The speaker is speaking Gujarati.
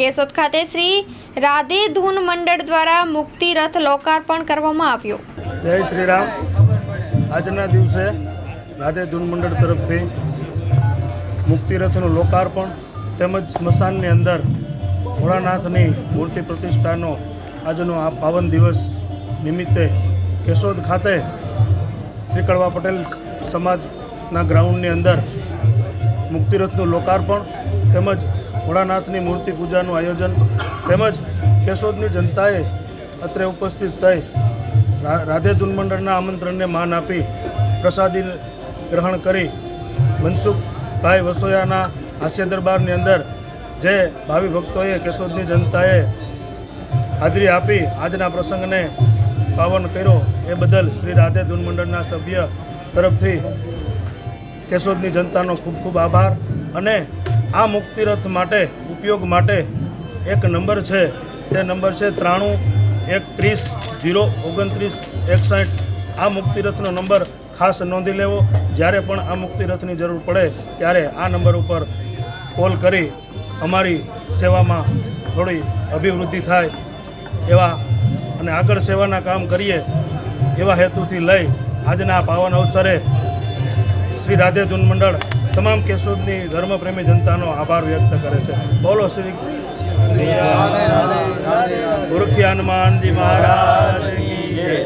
કેશોદ ખાતે શ્રી રાધે ધૂન મંડળ દ્વારા મુક્તિ રથ લોકાર્પણ કરવામાં આવ્યો. જય શ્રી રામ આજના દિવસે રાધે ધૂન મંડળ તરફથી મુક્તિરથનું લોકાર્પણ તેમજ સ્મશાનની અંદર ભોળાનાથની મૂર્તિ પ્રતિષ્ઠાનો આજનો આ પાવન દિવસ નિમિત્તે કેશોદ ખાતે શ્રી કડવા પટેલ સમાજના ગ્રાઉન્ડની અંદર મુક્તિરથનું લોકાર્પણ તેમજ ભોળાનાથની મૂર્તિ પૂજાનું આયોજન તેમજ કેશોદની જનતાએ અત્રે ઉપસ્થિત થઈ રાધે ધૂન મંડળના આમંત્રણને માન આપી પ્રસાદી ગ્રહણ કરી મનસુખભાઈ વસોયાના હાસ્ય દરબારની અંદર જે ભાવિ ભક્તોએ કેશોદની જનતાએ હાજરી આપી આજના પ્રસંગને પાવન કર્યો એ બદલ શ્રી રાધે ધૂન મંડળના સભ્ય તરફથી કેશોદની જનતાનો ખૂબ ખૂબ આભાર અને આ મુક્તિરથ માટે, ઉપયોગ માટે એક નંબર છે. તે નંબર છે ત્રાણું, એકત્રીસ, જીરો, ઓગણત્રીસ, એકસઠ. આ મુક્તિરથનો નંબર ખાસ નોંધી લેવો. જ્યારે પણ આ મુક્તિરથની જરૂર પડે, ત્યારે આ નંબર ઉપર કોલ કરી અમારી સેવામાં થોડી અભિવૃદ્ધિ થાય એવા અને આગળ સેવાના કામ કરીએ એવા હેતુથી લઈ આજના આ પાવન અવસરે શ્રી રાધે ધૂન મંડળ તમામ કેશોદની ધર્મપ્રેમી જનતાનો આભાર વ્યક્ત કરે છે બોલો શ્રી ગુરખી હનુમાનજી મહારાજ.